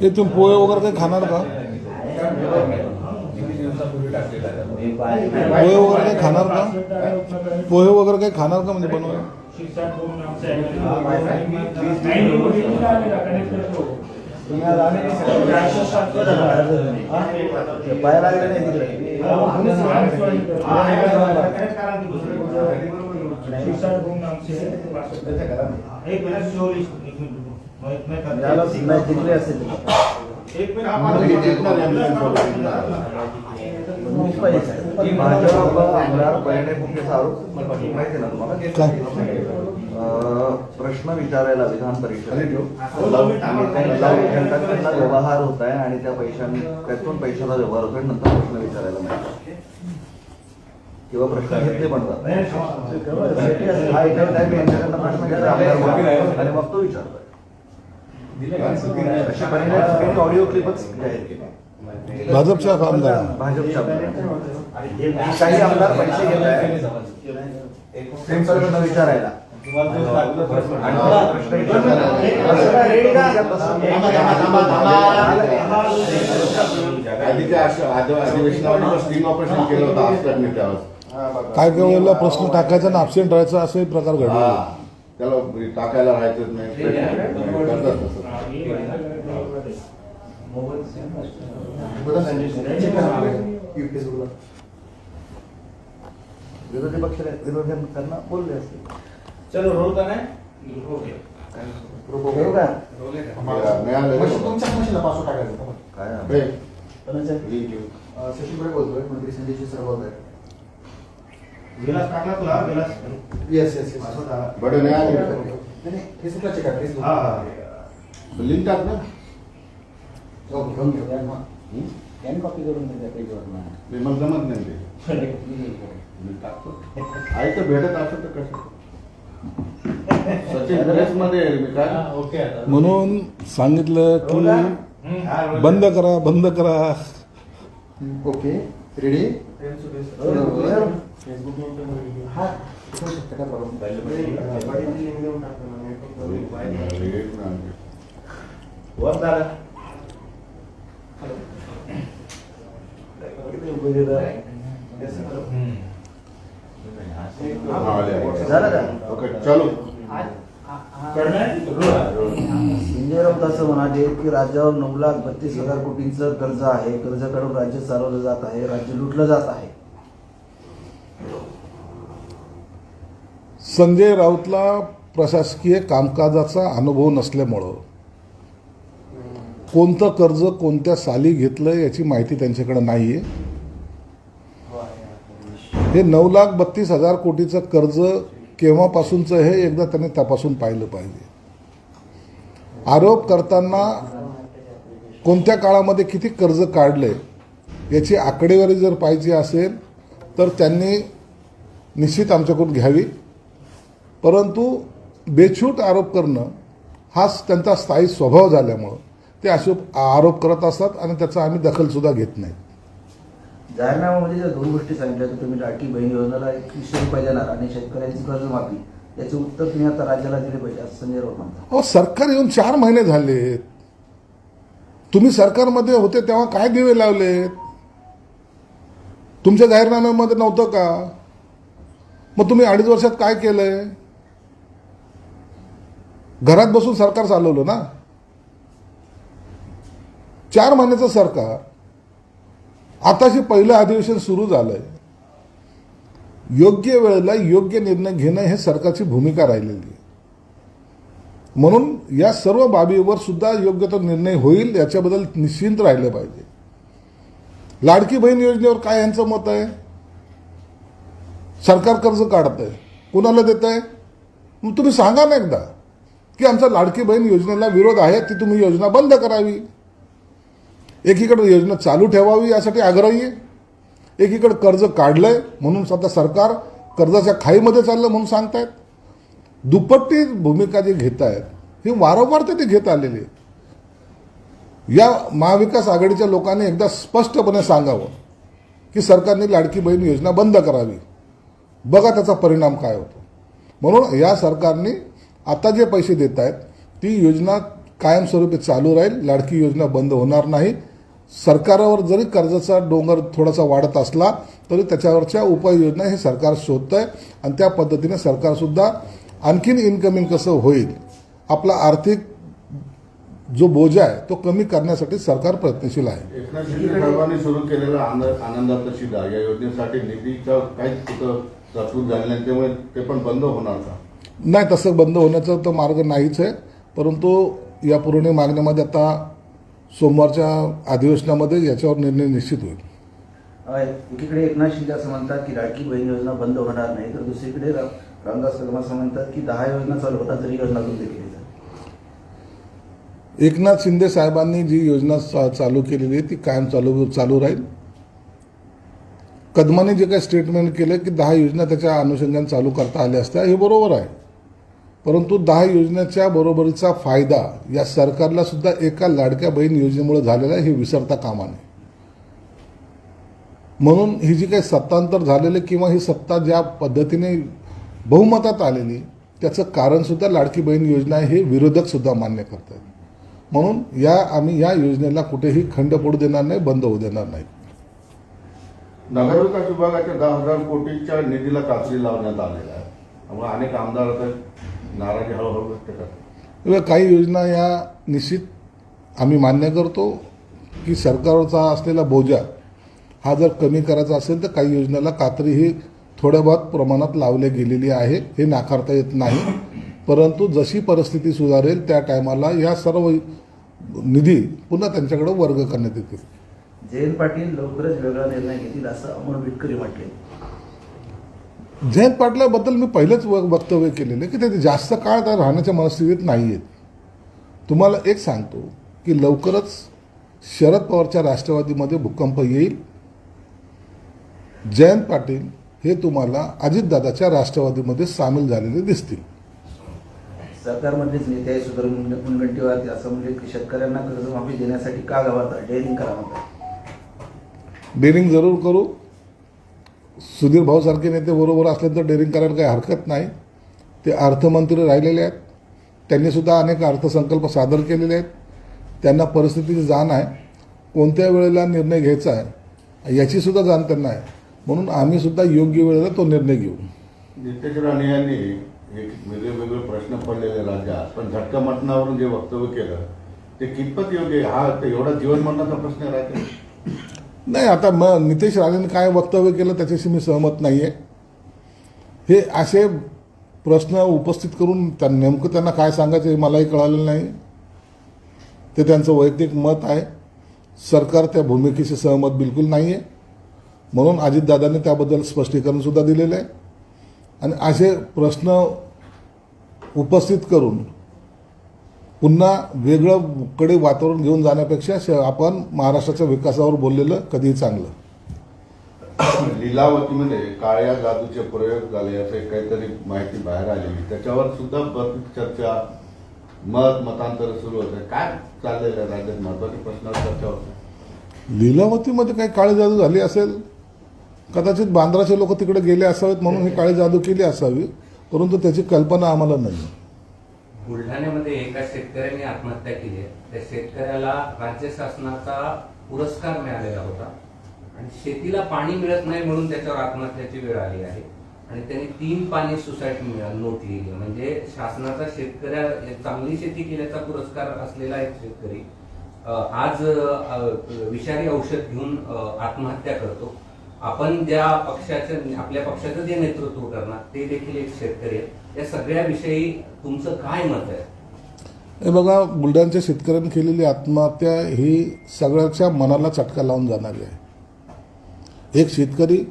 ते तुम्ही पोहे वगैरे काही खाणार का पोहे वगैरे काही खाणार का पोहे वगैरे काही खाणार का म्हणजे याला असेल आमदार आरोप माहिती ना तुम्हाला प्रश्न विचारायला विधान परिषदेत व्यवहार होत आहे आणि त्या पैशांनी त्यातून पैशाचा व्यवहार होतोय नंतर प्रश्न विचारायला मिळतात किंवा प्रश्न घेतले हा एका टाइम यांच्याकडनं प्रश्न घेतला आणि मग तो अशी परिणाम ऑडिओ क्लिपच जाहीर केली. भाजपच्या आमदार. भाजपच्या. काही आमदार पैसे घेत विचारायला. आधीच्या अधिवेशनामध्ये स्टिंग ऑपरेशन केलं होतं आफ्टर नेत्यावर. काय काही वेळेला प्रश्न टाकायचा आणि अबसेंट राहायचा असाही प्रकार घडला. हा. त्याला टाकायला राहायचंच नाही. करतात तसं विरोधी पक्ष विरोधकांना बोलले असते चलो रोल का नाही का? काय? हे, आहे. सचिनकडे बोलतोय मंत्री संजय सर बोलतोय गिलास टाकला तुला? गिलास? येस येस नाही आले. नाही फेसबुकला चेक आहे फेसबुक हा हा लिंक टाक ना. ओके घेऊन घेऊ हं? कॉपी करून द्या पेजवर ना. ते मला जमत नाही ते. मी टाकतो. आई तर भेटत असं तर कसं? सचिन ड्रेस मध्ये आहे मी काय? म्हणून सांगितलं की बंद करा बंद करा. ओके रेडी फेसबुक हा का प्रॉब्लेम वर झालं. झालं का ओके म्हणाले की राज्यावर नऊ लाख बत्तीस हजार कोटींचं कर्ज आहे कर्ज काढून राज्य चालवलं जात आहे राज्य लुटलं जात आहे संजय राऊतला प्रशासकीय कामकाजाचा अनुभव नसल्यामुळं कोणतं कर्ज कोणत्या साली घेतलं याची माहिती त्यांच्याकडे नाही आहे हे नऊ लाख बत्तीस हजार कोटीचं कर्ज केव्हापासूनचं हे एकदा त्यांनी तपासून पाहिलं पाहिजे. आरोप करताना कोणत्या काळामध्ये किती कर्ज काढले याची आकडेवारी जर पाहिजे असेल तर त्यांनी निश्चित आमच्याकडून घ्यावी. परंतु बेछूट आरोप करणं हाच त्यांचा स्थायी स्वभाव झाल्यामुळं ते असे आरोप करत असतात आणि त्याचा आम्ही दखलसुद्धा घेत नाही. जाहीरनाम्यामध्ये ज्या दोन गोष्टी सांगितल्या तर तुम्ही लाडकी बहीण योजनेला एकवीसशे रुपये देणार आणि शेतकऱ्यांची कर्जमाफी याचे उत्तर तुम्ही आता राज्याला दिले पाहिजे असं संजय राऊत म्हणतात. अहो सरकार येऊन चार महिने झाले. तुम्ही सरकारमध्ये होते तेव्हा काय दिवे लावलेत? तुमच्या जाहीरनाम्यामध्ये नव्हतं का? मग तुम्ही अडीच वर्षात काय केलंय? घरात बसून सरकार चालवलं ना? चार महिन्याचं सरकार. आताशी पहिलं अधिवेशन सुरू झालंय. योग्य वेळेला योग्य निर्णय घेणं हे सरकारची भूमिका राहिलेली आहे. म्हणून या सर्व बाबीवर सुद्धा योग्य तो निर्णय होईल याच्याबद्दल निश्चिंत राहिले पाहिजे. लाडकी बहीण योजनेवर काय यांचं मत आहे? सरकार कर्ज काढत आहे कुणाला देत आहे मग तुम्ही सांगा ना एकदा. की आमचा लाडकी बहीण योजनेला विरोध आहे ती तुम्ही योजना बंद करावी. एकीकडे योजना चालू ठेवावी यासाठी आग्रही आहे. एकीकडे कर्ज काढलं आहे म्हणून आता सरकार कर्जाच्या खाईमध्ये चाललं म्हणून सांगतायत. दुपट्टी भूमिका जी घेत आहेत ही वारंवार ते ते घेत आलेली आहे. या महाविकास आघाडीच्या लोकांनी एकदा स्पष्टपणे सांगावं की सरकारने लाडकी बहीण योजना बंद करावी. बघा त्याचा परिणाम काय होतो. म्हणून या सरकारने आता जे पैसे देत आहेत ती योजना कायमस्वरूपी चालू राहील. लाडकी योजना बंद होणार नाही. सरकारावर जरी कर्जाचा डोंगर थोडासा वाढत असला तरी त्याच्यावरच्या उपाययोजना हे सरकार शोधतं आहे आणि त्या पद्धतीने सरकारसुद्धा आणखीन इन्कमिंग कसं होईल आपला आर्थिक जो बोजा आहे तो कमी करण्यासाठी सरकार प्रयत्नशील आहे. एकनाथ शिंदे साहेबांनी सुरू केलेला आनंदाचा शिदा या योजनेसाठी निधीचा काहीच तरतूद झाली नाही त्यामुळे ते पण बंद होणार का? नाही तसं बंद होण्याचा तर मार्ग नाहीच आहे. परंतु या पुरवणी मागण्यामध्ये आता सोमवारच्या अधिवेशनामध्ये याच्यावर निर्णय निश्चित होईल. एकीकडे एकनाथ शिंदे असं म्हणतात की लाडकी बहीण योजना बंद होणार नाही तर दुसरीकडे रामदास कदम असं म्हणतात की दहा योजना चालू होतात तरी योजना बंद केली जाईल एकनाथ शिंदे साहेबांनी जी योजना चालू केलेली आहे ती कायम चालू चालू राहील. कदमाने जे काही स्टेटमेंट केलं की दहा योजना त्याच्या अनुषंगाने चालू करता आल्या असत्या हे बरोबर आहे. परंतु दहा योजनेच्या बरोबरीचा फायदा या सरकारला सुद्धा एका लाडक्या बहीण योजनेमुळे झालेला आहे हे विसरता कामा नये. म्हणून ही जी काही सत्तांतर झालेले किंवा ही सत्ता ज्या पद्धतीने बहुमतात आलेली त्याचं कारण सुद्धा लाडकी बहीण योजना आहे हे विरोधक सुद्धा मान्य करतात. म्हणून या आम्ही या योजनेला कुठेही खंड पडू देणार नाही बंद होऊ देणार नाही. नगरविकास विभागाच्या दहा हजार कोटीच्या निधीला कात्री लावण्यात आलेला आहे. त्यामुळे अनेक आमदार आता नाराजी हळूहळू व्यक्त करतात. काही योजना या निश्चित आम्ही मान्य करतो की सरकारचा असलेला बोजा हा जर कमी करायचा असेल तर काही योजनेला कात्री ही थोड्या बहुत प्रमाणात लावली गेलेली आहे हे नाकारता येत नाही. परंतु जशी परिस्थिती सुधारेल त्या टायमाला या सर्व निधी पुन्हा त्यांच्याकडे वर्ग करण्यात येतील. जयंत पाटील लवकरच वेगळा निर्णय घेतील असं अमोल बिटकरी म्हटले. जयंत पाटलाबद्दल मी पहिलेच व- वक्तव्य केलेलं की ते जास्त काळ त्या राहण्याच्या मनस्थितीत नाही आहेत तुम्हाला एक सांगतो की लवकरच शरद पवारच्या राष्ट्रवादीमध्ये भूकंप येईल. जयंत पाटील हे तुम्हाला अजितदादाच्या राष्ट्रवादीमध्ये सामील झालेले दिसतील. सरकारमधलेच नेते आहे सुधीर मुनगंटीवार असं म्हणजे की शेतकऱ्यांना कर्जमाफी देण्यासाठी का गावात डेअरिंग करा डेअरिंग जरूर करू. सुधीर भाऊसारखे नेते बरोबर असले तर डेअरिंग करायला काही हरकत नाही. ते अर्थमंत्री राहिलेले आहेत. त्यांनीसुद्धा अनेक अर्थसंकल्प सादर केलेले आहेत. त्यांना परिस्थितीची जाण आहे. कोणत्या वेळेला निर्णय घ्यायचा आहे याचीसुद्धा जाण त्यांना आहे. म्हणून आम्ही सुद्धा योग्य वेळेला तो निर्णय घेऊ. नितेश राणे यांनी एक वेगळे वेगळे प्रश्न पडलेले राज्यात पण झटका मटणावरून जे वक्तव्य केलं ते कितपत योग्य हा एवढा जीवन मरणाचा प्रश्न राहते नाही आता मग नितेश राणेंनी काय वक्तव्य केलं त्याच्याशी मी सहमत नाही आहे हे असे प्रश्न उपस्थित करून त्या नेमकं त्यांना काय सांगायचं हे मलाही कळालेलं नाही. ते त्यांचं वैयक्तिक मत आहे. सरकार त्या भूमिकेशी सहमत बिलकुल नाही आहे म्हणून अजितदादांनी त्याबद्दल स्पष्टीकरणसुद्धा दिलेलं आहे. आणि असे प्रश्न उपस्थित करून पुन्हा वेगळं कडे वातावरण घेऊन जाण्यापेक्षा श- आपण महाराष्ट्राच्या विकासावर बोललेलं कधीही चांगलं. लिलावतीमध्ये काळ्या जादूचे प्रयोग झाले असे काहीतरी माहिती बाहेर आलेली त्याच्यावर सुद्धा बरीच चर्चा मत मतांतर सुरू होतं. काय चाललेलं आहे राज्यात महत्त्वाच्या प्रश्नावर चर्चा होते लीलावतीमध्ये काही काळी जादू झाली असेल? कदाचित बांद्राचे लोक तिकडे गेले असावेत म्हणून ही काळी जादू केली असावी परंतु त्याची कल्पना आम्हाला नाही. बुलढाण्यामध्ये एका शेतकऱ्याने आत्महत्या केली आहे. त्या शेतकऱ्याला राज्य शासनाचा पुरस्कार मिळालेला होता. आणि शेतीला पाणी मिळत नाही म्हणून त्याच्यावर आत्महत्याची वेळ आली आहे. आणि त्यांनी तीन पाणी सोसायटी नोट लिहिली. म्हणजे शासनाचा शेतकऱ्या चांगली शेती केल्याचा पुरस्कार असलेला एक शेतकरी आज विषारी औषध घेऊन आत्महत्या करतो. आपण ज्या पक्षाचं आपल्या पक्षाचं जे नेतृत्व करणार ते देखील एक शेतकरी आहे या सगळ्याविषयी तुमचं काय मत आहे? हे बघा बुलढाणच्या शेतकऱ्यांनी केलेली आत्महत्या ही सगळ्याच्या मनाला चटका लावून जाणारी आहे. एक शेतकरी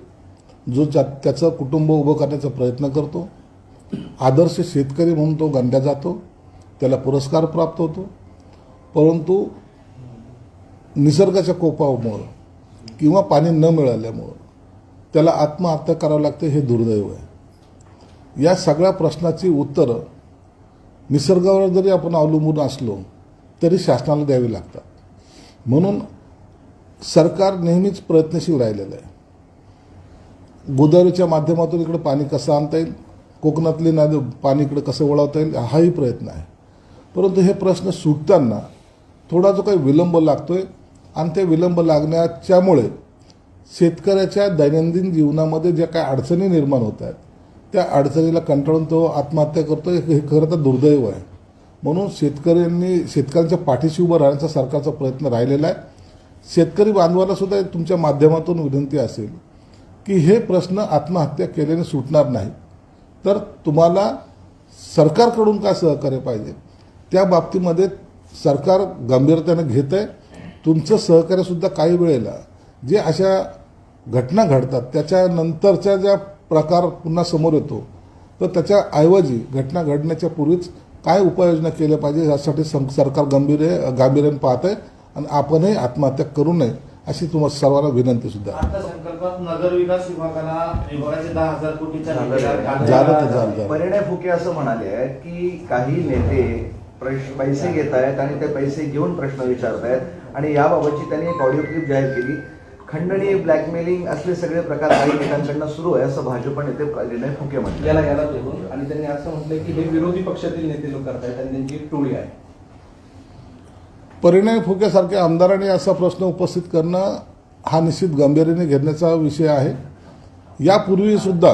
जो जा त्याचं कुटुंब उभं करण्याचा प्रयत्न करतो आदर्श शेतकरी म्हणून तो गणला जातो त्याला पुरस्कार प्राप्त होतो परंतु निसर्गाच्या कोपामुळं किंवा पाणी न मिळाल्यामुळं त्याला आत्महत्या करावं लागते हे दुर्दैव आहे. या सगळ्या प्रश्नाची उत्तरं निसर्गावर जरी आपण अवलंबून असलो तरी शासनाला द्यावी लागतात. म्हणून सरकार नेहमीच प्रयत्नशील राहिलेलं आहे. गोदावरीच्या माध्यमातून इकडे पाणी कसं आणता येईल? कोकणातली नदी पाणी इकडे कसं वळवता येईल? हाही प्रयत्न आहे. परंतु हे प्रश्न सुटताना थोडा जो काही विलंब लागतो आहे आणि ते विलंब लागण्याच्यामुळे शेतकऱ्याच्या दैनंदिन जीवनामध्ये ज्या काही अडचणी निर्माण होत आहेत त्या अडचणीला कंटाळून तो आत्महत्या करतो हे खरं तर दुर्दैव आहे. म्हणून शेतकऱ्यांनी शेतकऱ्यांच्या पाठीशी उभं राहण्याचा सरकारचा प्रयत्न राहिलेला आहे. शेतकरी बांधवाला सुद्धा तुमच्या माध्यमातून विनंती असेल की हे प्रश्न आत्महत्या केल्याने सुटणार नाही. तर तुम्हाला सरकारकडून काय सहकार्य पाहिजे? त्या बाबतीमध्ये सरकार गंभीरतेने घेत आहे तुमचं सहकार्यसुद्धा काही वेळेला जे अशा घटना घडतात त्याच्यानंतरच्या ज्या प्रकार पुन्हा समोर येतो. तर त्याच्याऐवजी घटना घडण्याच्या पूर्वीच काय उपाययोजना केल्या पाहिजे यासाठी सं- सरकार गंभीर आहे गांभीर्याने पाहत आहे आणि आपणही आत्महत्या करू नये अशी तुम्हाला सर्वांना विनंती सुद्धा. परिणय फुके असं म्हणाले आहेत की काही नेते पैसे घेत आहेत आणि ते पैसे घेऊन प्रश्न विचारतायत आणि याबाबतची त्यांनी एक ऑडिओ क्लिप जाहीर केली. खंडणी ब्लॅकमेलिंग असले सगळे प्रकार काही नेत्यांकडनं सुरू आहे असं भाजप नेते परिणय फुके म्हटले याला याला जोडून आणि त्यांनी असं म्हटलं की हे विरोधी पक्षातील नेते लोक करतायत आणि त्यांची टोळी आहे. परिणय फुकेसारख्या आमदारांनी असा प्रश्न उपस्थित करणं हा निश्चित गंभीरीने घेण्याचा विषय आहे. यापूर्वी सुद्धा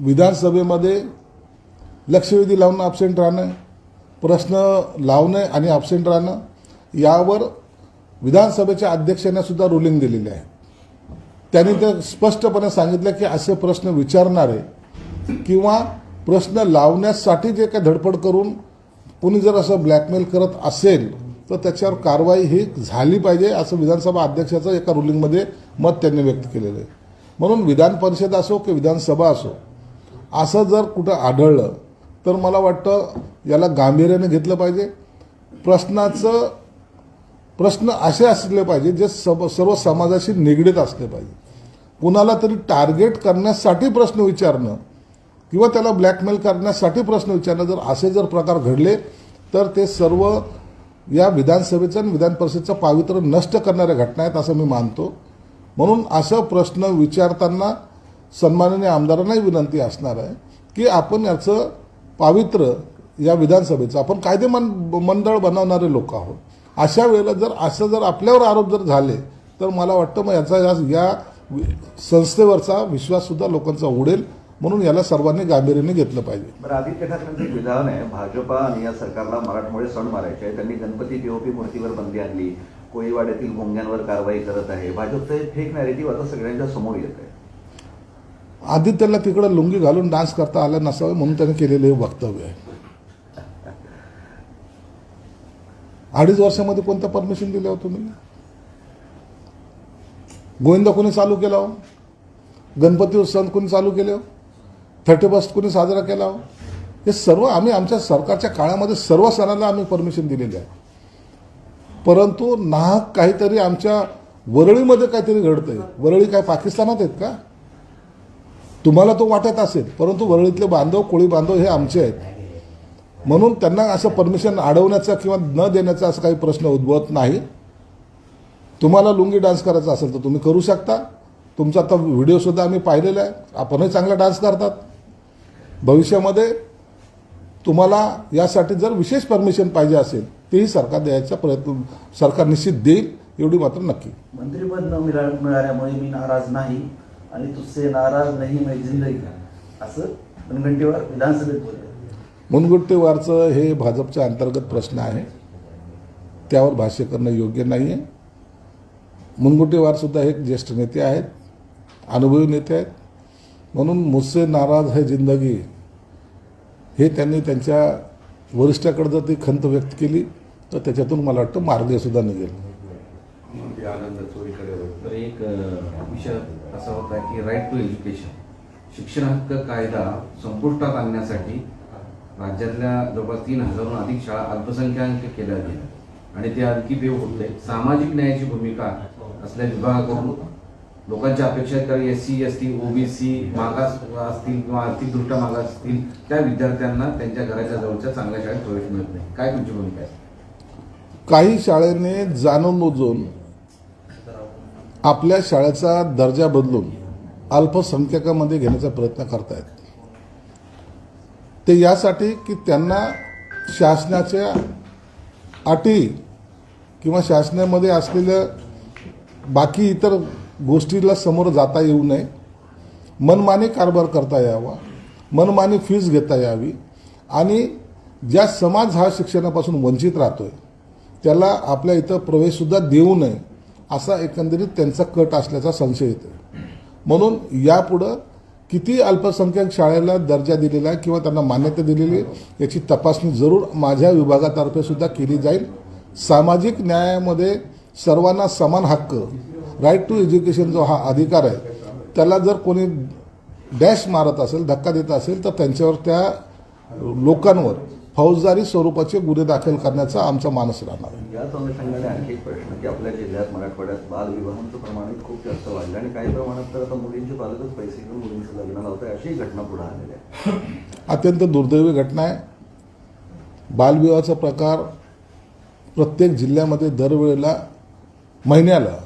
विधानसभेमध्ये लक्षवेधी लावून अब्सेंट राहणं प्रश्न लावणे आणि अब्सेंट राहणं यावर विधानसभेच्या अध्यक्षांना सुद्धा रुलिंग दिलेली आहे. त्यांनी ते स्पष्टपणे सांगितलं की असे प्रश्न विचारणारे किंवा प्रश्न लावण्यासाठी जे काही धडपड करून कोणी जर असं ब्लॅकमेल करत असेल तर त्याच्यावर कारवाई ही झाली पाहिजे असं विधानसभा अध्यक्षाचं एका रुलिंगमध्ये मत त्यांनी व्यक्त केलेलं आहे. म्हणून विधान परिषद असो की विधानसभा असो असं जर कुठं आढळलं तर मला वाटतं याला गांभीर्याने घेतलं पाहिजे. प्रश्नाचं प्रश्न असे असले पाहिजे जे सब सर्व समाजाशी निगडीत असले पाहिजे. कुणाला तरी टार्गेट करण्यासाठी प्रश्न विचारणं किंवा त्याला ब्लॅकमेल करण्यासाठी प्रश्न विचारणं जर असे जर प्रकार घडले तर ते सर्व या विधानसभेचं आणि विधान परिषदेचं पावित्र्य नष्ट करणाऱ्या घटना आहेत असं मी मानतो. म्हणून असं प्रश्न विचारताना सन्माननीय आमदारांनाही विनंती असणार आहे की आपण याचं पावित्र्य या विधानसभेचं आपण कायदेमन मंडळ बनवणारे लोक आहोत. अशा वेळेला जर असं जर आपल्यावर आरोप जर झाले तर मला वाटतं मग याचा या- या संस्थेवरचा विश्वाससुद्धा लोकांचा उडेल म्हणून याला सर्वांनी गांभीर्याने घेतलं पाहिजे. बरं आदित्य ठाकरेंचं एक विधान आहे भाजपा आणि या सरकारला मराठमोळे सण मारायचे आहे त्यांनी गणपती पीओपी मूर्तीवर बंदी आणली. कोळीवाड्यातील भोंग्यांवर कारवाई करत आहे. भाजपचं हे फेक नॅरेटिव्ह आता सगळ्यांच्या समोर येत आहे. आदित्यला तिकडं लुंगी घालून डान्स करता आला नसावं म्हणून त्याने केलेलं हे वक्तव्य आहे. अडीच वर्षामध्ये कोणतं परमिशन दिलं होतं तुम्ही? गोविंदा कोणी चालू केला हो? गणपती उत्सव कोणी चालू केले हो? थर्टी फर्स्ट कोणी साजरा केला हो? हे सर्व आम्ही आमच्या सरकारच्या काळामध्ये सर्व सणाला आम्ही परमिशन दिलेली आहे. परंतु नाहक काहीतरी आमच्या वरळीमध्ये काहीतरी घडतंय. वरळी काय पाकिस्तानात आहेत का? तुम्हाला तो वाटत असेल परंतु वरळीतले बांधव कोळी बांधव हे आमचे आहेत. म्हणून त्यांना असं परमिशन अडवण्याचा किंवा न देण्याचा असा काही प्रश्न उद्भवत नाही. तुम्हाला लुंगी डान्स करायचा असेल तर तुम्ही करू शकता. तुमचा आता व्हिडिओसुद्धा आम्ही पाहिलेला आहे. आपणही चांगला डान्स करतात. भविष्यामध्ये तुम्हाला यासाठी जर विशेष परमिशन पाहिजे असेल तेही सरकार द्यायचा प्रयत्न सरकार निश्चित देईल एवढी मात्र नक्की. मंत्रिपद न मिळाल्यामुळे मी नाराज नाही आणि तुझसे नाराज नाही मी जिंदगी असं मनगंटीवर विधानसभेत मुनगुट्टीवारचं हे भाजपच्या अंतर्गत प्रश्न आहे. त्यावर भाष्य करणं योग्य नाही आहे मुनगुट्टीवारसुद्धा हे एक ज्येष्ठ नेते आहेत. अनुभवी नेते आहेत. म्हणून मुझसे नाराज है जिंदगी हे त्यांनी त्यांच्या वरिष्ठाकडे जर ती खंत व्यक्त केली तर त्याच्यातून मला वाटतं मार्गसुद्धा निघेल. तर एक विषय असा होता की राईट टू एज्युकेशन शिक्षण हक्क कायदा संपुष्टात आणण्यासाठी राज्यातल्या जवळपास तीन हजारहून अधिक शाळा अल्पसंख्याक केल्या गेल्या. आणि ते आणखी बेव होते. सामाजिक न्यायाची भूमिका असल्या विभागाकडून लोकांच्या अपेक्षा आहेत. कारण S C S T OBC मागास असतील किंवा आर्थिकदृष्ट्या मागास असतील त्या विद्यार्थ्यांना त्यांच्या घराच्या जवळच्या चांगल्या शाळेत प्रवेश मिळत नाही. काय तुमची भूमिका आहे? काही शाळेने जाणून बुजून आपल्या शाळेचा दर्जा बदलून अल्पसंख्याकामध्ये घेण्याचा प्रयत्न करतायत. ते यासाठी की त्यांना शासनाच्या अटी किंवा शासनामध्ये असलेल्या बाकी इतर गोष्टीला समोर जाता येऊ नये. मनमानी कारभार करता यावा. मनमानी फीज घेता यावी. आणि ज्या समाज हा शिक्षणापासून वंचित राहतो आहे त्याला आपल्या इथं प्रवेशसुद्धा देऊ नये असा एकंदरीत त्यांचा कट असल्याचा संशय येतो म्हणून यापुढं किती अल्पसंख्याक शाळेला दर्जा दिलेला आहे किंवा त्यांना मान्यता दिलेली आहे याची तपासणी जरूर माझ्या विभागातर्फे सुद्धा केली जाईल. सामाजिक न्यायामध्ये सर्वांना समान हक्क राईट टू एज्युकेशन जो हा अधिकार आहे त्याला जर कोणी डॅश मारत असेल धक्का देत असेल तर त्यांच्यावर त्या लोकांवर फौजदारी स्वरूपाचे गुन्हे दाखल करण्याचा आमचा मानस राहणार आहे. त्याच अनुषंगाने आणखी एक प्रश्न की आपल्या जिल्ह्यात मराठवाड्यात बालविवाहांचं प्रमाण खूप जास्त वाढलं आणि काही प्रमाणात तर आता मुलींचे पालकच पैसे घेऊन मुलींचं लग्न लावतात अशी घटना पुढे आलेली आहे. अत्यंत दुर्दैवी घटना आहे. बालविवाहाचा प्रकार प्रत्येक जिल्ह्यामध्ये दरवेळेला महिन्याला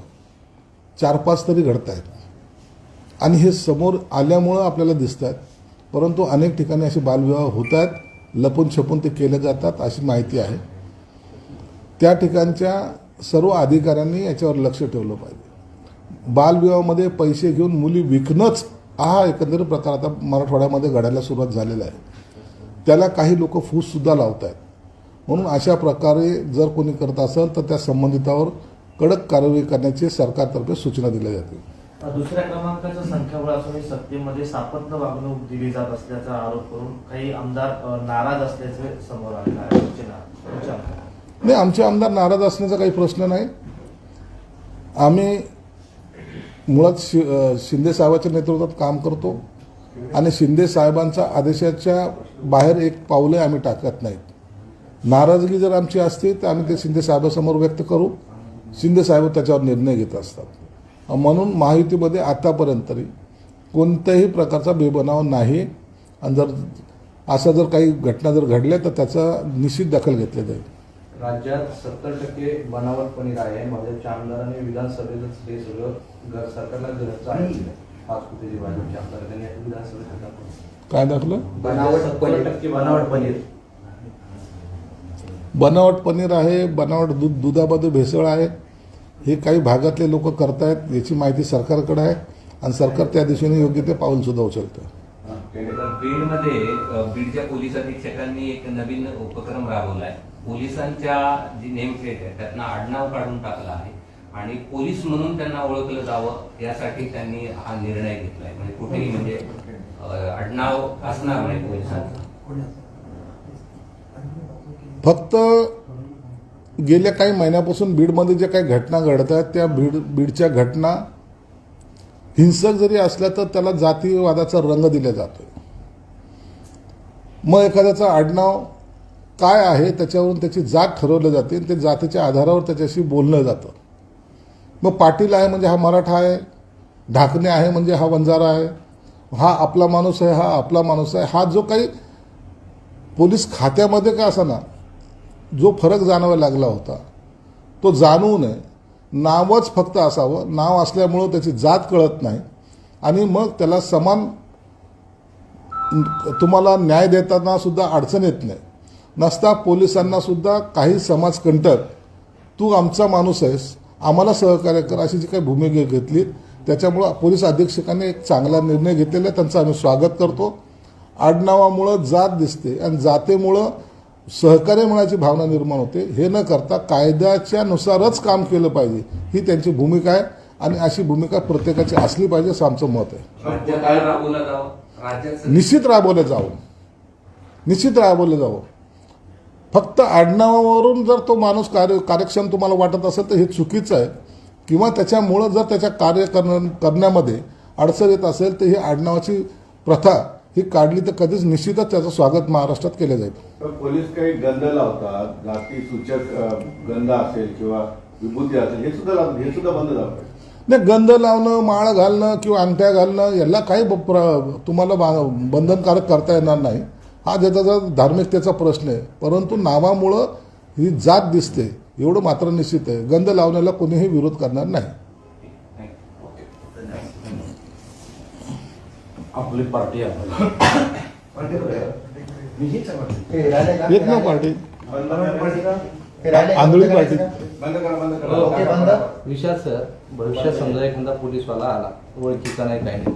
चार पाच तरी घडत आहेत आणि हे समोर आल्यामुळं आपल्याला दिसत आहेत परंतु अनेक ठिकाणी असे बालविवाह होत आहेत लपून छपून ते केले जातात अशी माहिती आहे. त्या ठिकाणच्या सर्व अधिकाऱ्यांनी याच्यावर लक्ष ठेवलं पाहिजे. बालविवाहामध्ये पैसे घेऊन मुली विकणंच हा एकंदरीत प्रकार आता मराठवाड्यामध्ये घडायला सुरुवात झालेला आहे. त्याला काही लोक फूससुद्धा लावत आहेत म्हणून अशा प्रकारे जर कोणी करत असेल तर त्या संबंधितावर कडक कारवाई करण्याची सरकारतर्फे सूचना दिल्या जाते दुसऱ्या क्रमांकाचं संख्याबळ असून सत्तेमध्ये सापत्न वागणूक दिली जात असल्याचा आरोप करून काही आमदार नाराज असल्याचे समोर आले आहे. नाही आमचे आमदार नाराज असण्याचा काही प्रश्न नाही. आम्ही मुळात शि शिंदे साहेबाच्या नेतृत्वात काम करतो आणि शिंदे साहेबांच्या आदेशाच्या बाहेर एक पावले आम्ही टाकत नाहीत. नाराजगी जर आमची असते तर आम्ही ते शिंदे साहेबासमोर व्यक्त करू. शिंदे साहेब त्याच्यावर निर्णय घेत असतात. म्हणून महायुतीमध्ये आतापर्यंत तरी कोणत्याही प्रकारचा बेबनाव नाही. आणि जर असा जर काही घटना जर घडल्या तर त्याचा निश्चित दखल घेतली जाईल. राज्यात सत्तर टक्के बनावट पनीर आहे. भाजपच्या आमदारांनी विधानसभेतच हे सगळं घर सरकारला घरचं आहे. पाच कोटीची भाजपच्या आमदार त्यांनी विधानसभेत. काय दाखलं बनावट पनीर. टक्के बनावट पनीर. बनावट पनीर आहे बनावट दूध दुधामध्ये भेसळ आहे. हे काही भागातले लोक करतायत याची माहिती सरकारकडे आहे. आणि सरकार त्या दिशेने योग्य ते पाऊल सुद्धा उचलतं बीडमध्ये बीडच्या पोलीस अधीक्षकांनी एक नवीन उपक्रम राबवलाय. पोलिसांच्या जी नेमप्लेट आहे त्यांना आडनाव काढून टाकला आहे आणि पोलीस म्हणून त्यांना ओळखलं जावं यासाठी त्यांनी हा निर्णय घेतलाय. म्हणजे कुठेही म्हणजे आडनाव असणार नाही पोलिसांचं. फक्त गेल्या काही महिन्यापासून बीडमध्ये ज्या काही घटना घडत आहेत त्या बीड बीडच्या घटना हिंसक जरी असल्या तर त्याला जातीवादाचा रंग दिला जातोय. मग एखाद्याचं आडनाव काय आहे त्याच्यावरून त्याची जात ठरवलं जाते आणि ते जातीच्या आधारावर त्याच्याशी बोललं जातं. मग पाटील आहे म्हणजे हा मराठा आहे ढाकणे आहे म्हणजे हा वंजारा आहे हा आपला माणूस आहे हा आपला माणूस आहे हा जो काही पोलीस खात्यामध्ये का असा ना जो फरक जाणवायला लागला होता तो जाणवू नये. नावच फक्त असावं नाव असल्यामुळं त्याची जात कळत नाही. आणि मग त्याला समान तुम्हाला न्याय देताना सुद्धा अडचण येत नाही. नसता पोलिसांना सुद्धा काही समाजकंटक तू आमचा माणूस आहेस आम्हाला सहकार्य कर अशी जी काही भूमिका घेतली त्याच्यामुळं पोलीस अधीक्षकांनी एक चांगला निर्णय घेतलेला आहे. त्यांचं आम्ही स्वागत करतो. आडनावामुळं जात दिसते आणि जातेमुळं सहकार्य मिळायची भावना निर्माण होते. हे न करता कायद्याच्या नुसारच काम केलं पाहिजे ही त्यांची भूमिका आहे. आणि अशी भूमिका प्रत्येकाची असली पाहिजे असं आमचं मत आहे. निश्चित राबवलं जावं. निश्चित राबवलं जावं. फक्त आडनावावरून जर तो माणूस कार्य कार्यक्षम तुम्हाला वाटत असेल तर हे चुकीचं आहे. किंवा त्याच्यामुळं जर त्याच्या कार्य करण करण्यामध्ये अडचण येत असेल तर ही आडनावाची प्रथा ही काढली तर कधीच निश्चितच त्याचं स्वागत महाराष्ट्रात केलं जाईल. पोलीस काही गंध लावतात जाती सूचक गंध असेल किंवा विभूती असेल हे सुद्धा हे सुद्धा बंद झालं पाहिजे. नाही गंध लावणं माळ घालणं किंवा अंगठ्या घालणं याला काही ब- प्र- तुम्हाला बा- बंधनकारक करता येणार नाही. हा ज्याचा धार्मिकतेचा प्रश्न आहे. परंतु नावामुळं ही जात दिसते. एवढं मात्र निश्चित आहे. गंध लावण्याला कोणीही विरोध करणार नाही. आपली पार्टी आहे. पण ते हे राहिले का? येत ना पार्टी? आंधळी पार्टी. बंद करा बंद करा. ओके बंद. विशाल सर भविष्यात समजा एखादा पोलीसवाला आला ओळखीचा नाही काही नाही.